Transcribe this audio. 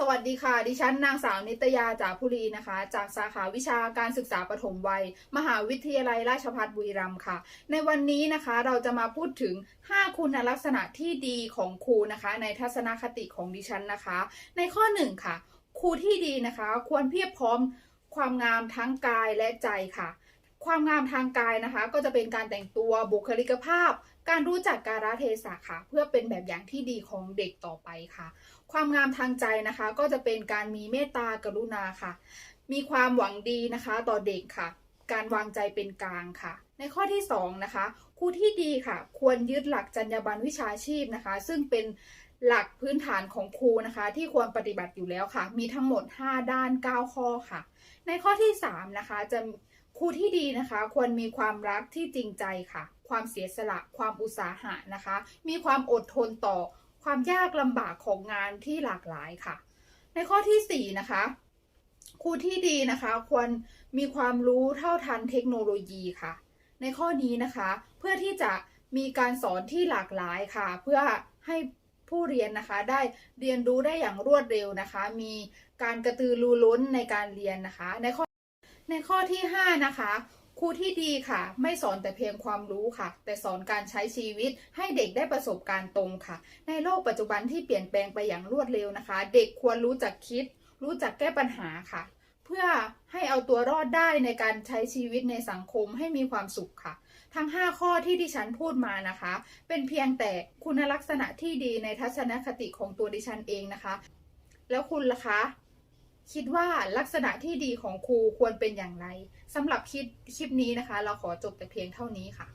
สวัสดีค่ะ ดิฉันนางสาวนิตยาจากพุรีนะคะ จากสาขาวิชาการศึกษาปฐมวัย มหาวิทยาลัยราชภัฏบุรีรัมย์ค่ะ ในวันนี้นะคะเราจะมาพูดถึง 5 คุณลักษณะที่ดีของครูนะคะ ในทัศนคติของดิฉันนะคะ ในข้อ 1 ค่ะ ครูที่ดีนะคะ ควรเพียบพร้อมความงามทั้งกายและใจค่ะ ความงามทางกายนะคะ ก็จะเป็นการแต่งตัวบุคลิกภาพ การรู้จักการะเทศะค่ะ เพื่อเป็นแบบอย่างที่ดีของเด็กต่อไปค่ะ ความงามทางใจนะคะ ก็จะเป็นการมีเมตตากรุณาค่ะ มีความหวังดีนะคะ ต่อเด็กค่ะ การวางใจเป็นกลางค่ะ ในข้อที่สองนะคะครูที่ดีค่ะ ควรยึดหลักจรรยาบรรณวิชาชีพนะคะ ซึ่งเป็น หลักพื้นฐานของครูนะคะ ที่ควรปฏิบัติอยู่แล้วค่ะ มีทั้งหมด 5 ด้าน 9 ข้อค่ะ ในข้อที่ 3 นะคะ จะครูที่ดีนะคะ ควรมีความรักที่จริงใจค่ะ ความเสียสละ ความอุตสาหะนะคะ มีความอดทนต่อความยากลำบากของงานที่หลากหลายค่ะ ในข้อที่ 4 นะคะครูที่ดีนะคะควรมีความรู้เท่าทันเทคโนโลยีค่ะ ในข้อนี้นะคะ เพื่อที่จะมีการสอนที่หลากหลายค่ะ เพื่อให้ ผู้เรียนนะคะ ได้เรียนรู้ได้อย่างรวดเร็วนะคะ มีการกระตือรือร้นในการเรียนนะคะ ในข้อในข้อที่ 5 นะคะครูที่ดีค่ะ ไม่สอนแต่เพียงความรู้ค่ะ แต่สอนการใช้ชีวิตให้เด็กได้ประสบการณ์ตรงค่ะ ในโลกปัจจุบันที่เปลี่ยนแปลงไปอย่างรวดเร็วนะคะ เด็กควรรู้จักคิด รู้จักแก้ปัญหาค่ะ เพื่อให้เอาตัวรอดได้ในการใช้ชีวิตในสังคมให้มีความสุขค่ะ ทั้ง 5 ข้อที่ดิฉันพูดมานะคะ เป็นเพียงแต่คุณลักษณะที่ดีในทัศนคติของตัวดิฉันเองนะคะ แล้วคุณล่ะคะ คิดว่าลักษณะที่ดีของครูควรเป็นอย่างไรสำหรับคลิปคลิปนี้นะคะ เราขอจบแต่เพียงเท่านี้ค่ะ